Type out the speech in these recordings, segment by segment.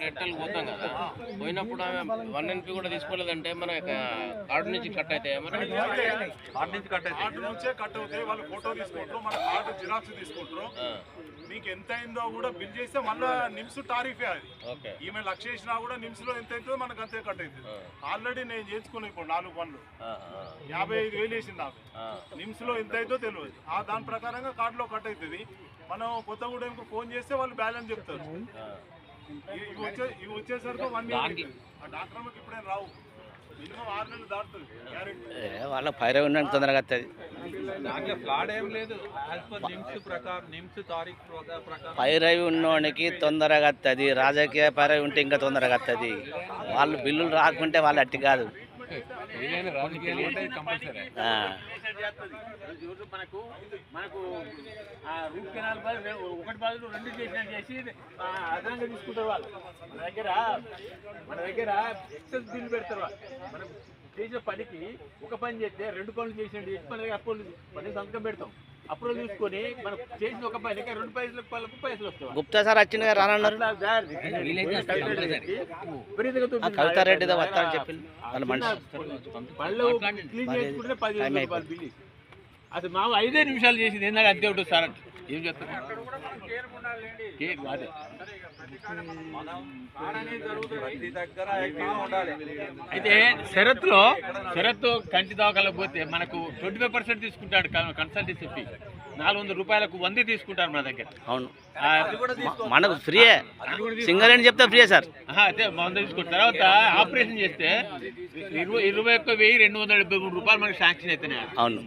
Dental పోతాం కదా పోయినప్పుడు ఆమె వన్ ఎన్పి కూడా తీసుకోలేదంటే మన కార్డు నుంచి కట్ అయితే మన కార్డు నుంచి కట్ అయితే కార్డు నుంచే కట్ అవుతాయి వాళ్ళు ఫోటో తీసుకుంటారు మన కార్డు జిరాక్స్ తీసుకుంటారు మీకు ఎంత అయిందో కూడా బిల్ చేస్తే మళ్ళీ నిమ్స్ టారిఫే అది ఓకే ఈమె లక్ష చేసినా కూడా నిమ్స్లో ఎంత అవుతుందో మనకు అంతే కట్ అవుతుంది ఆల్రెడీ నేను చేసుకున్నాను ఇప్పుడు నాలుగు పనులు. యాభై ఐదు వేలు వేసింది నాకు. నిమ్స్లో ఎంత అవుతుందో తెలియదు ఆ దాని ప్రకారంగా కార్డులో కట్ అవుతుంది మనం కొత్తగూడెంకు ఫోన్ చేస్తే వాళ్ళు బ్యాలెన్స్ చెప్తారు. ఇవి ఇవి వచ్చే ఇవి వచ్చేసరికి వన్ ఇయర్ ఆ డాక్టర్లకు ఇప్పుడే రావు. మినిమం ఆరు నెలలు దాటుతుంది. గ్యారెంటీ వాళ్ళ పైరే ఉన్నాను తొందరగా వస్తుంది దాంట్లో ఫ్లాడ్ ఏం లేదు. పైరవి ఉన్నోనికి తొందరగా వస్తుంది రాజకీయ పైరవి ఉంటే ఇంకా తొందరగా వస్తుంది వాళ్ళు బిల్లులు రాకుంటే వాళ్ళు అట్టి కాదు. మనకు మనకు ఆ రూట్ కెనాల్ బదులు ఒకటి బదులు రెండు చేసినట్టు చేసి ఆ, అదనంగా తీసుకుంటారు వాళ్ళు. మన దగ్గర మన దగ్గర ఎక్సెస్ బిల్ పెడతారు వాళ్ళు. మనం చేసిన పనికి ఒక పని చేస్తే రెండు పనులు చేసినట్టు చేసి మన దగ్గర పని సంతకం పెడతాం. అప్పుడు చూసుకొని మనం చేసిన ఒక పనికి రెండు పళ్ళకు పైసలు వస్తాయి? గుప్తా సార్ వచ్చింది కదా రానన్నారు. కవితారెడ్డితో వస్తారని చెప్పింది వాళ్ళ మనిషి. పళ్ళు క్లీన్ చేసుకుంటే పదిహేను రూపాయలు బిల్ ఇస్తారు. అసలు మా ఐదే నిమిషాలు చేసింది. ఏందాక అంతే ఉంటుంది సార్ అంటే. ఏం చెప్తారు అయితే షరత్లో షరత్తు కంటి దవాఖాలకు పోతే మనకు ట్వంటీ ఫైవ్ పర్సెంట్ తీసుకుంటాడు కన్సల్టెన్సీ ఫీ. నాలుగు వందల రూపాయలకు వంద తీసుకుంటారు మన దగ్గర. అవును. మనకు ఫ్రీయే. సింగల్ అని చెప్తే ఫ్రీయే సార్. అదే వంద తీసుకుంటారు. తర్వాత ఆపరేషన్ చేస్తే ఇరవై ఇరవై ఒక్క వెయ్యి రెండు వందల డెబ్బై మూడు రూపాయలు మనకి శాంక్షన్ అయితేనే. అవును.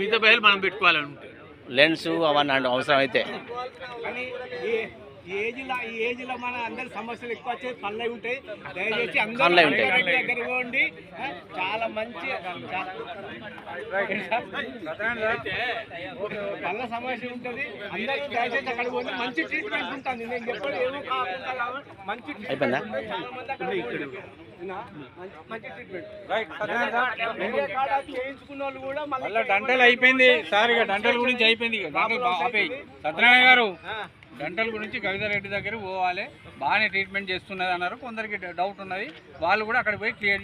మిగతా బయలు మనం పెట్టుకోవాలంటే లెన్స్ అవన్నీ అండ్ అవసరం అయితే ఈ ఈ ఏజ్లో ఈ ఏజ్లో మన అందరి సమస్యలు ఎక్కువ వచ్చేది పనులై ఉంటాయి. దయచేసి అందరూ దగ్గర పోండి. చాలా మంచి పళ్ళ సమస్య ఉంటుంది. అందరూ దయచేసి అక్కడ పోండి. మంచి ట్రీట్మెంట్ ఉంటుంది. నేను చెప్పాను ఏమో కాకుండా. మంచి? ఉంటుంది. చాలా మంది అక్కడ ట్రీట్మెంట్ డంటల్ అయిపోయింది సార్ ఇక డంటల్ గురించి అయిపోయింది. డంటల్ ఆపేయి. సత్యనారాయణ గారు. డెంటల్ గురించి కవితారెడ్డి దగ్గర పోవాలి. బాగానే ట్రీట్మెంట్ చేస్తున్నది అన్నారు. కొందరికి డౌట్ ఉన్నది. వాళ్ళు కూడా అక్కడ పోయి క్లియర్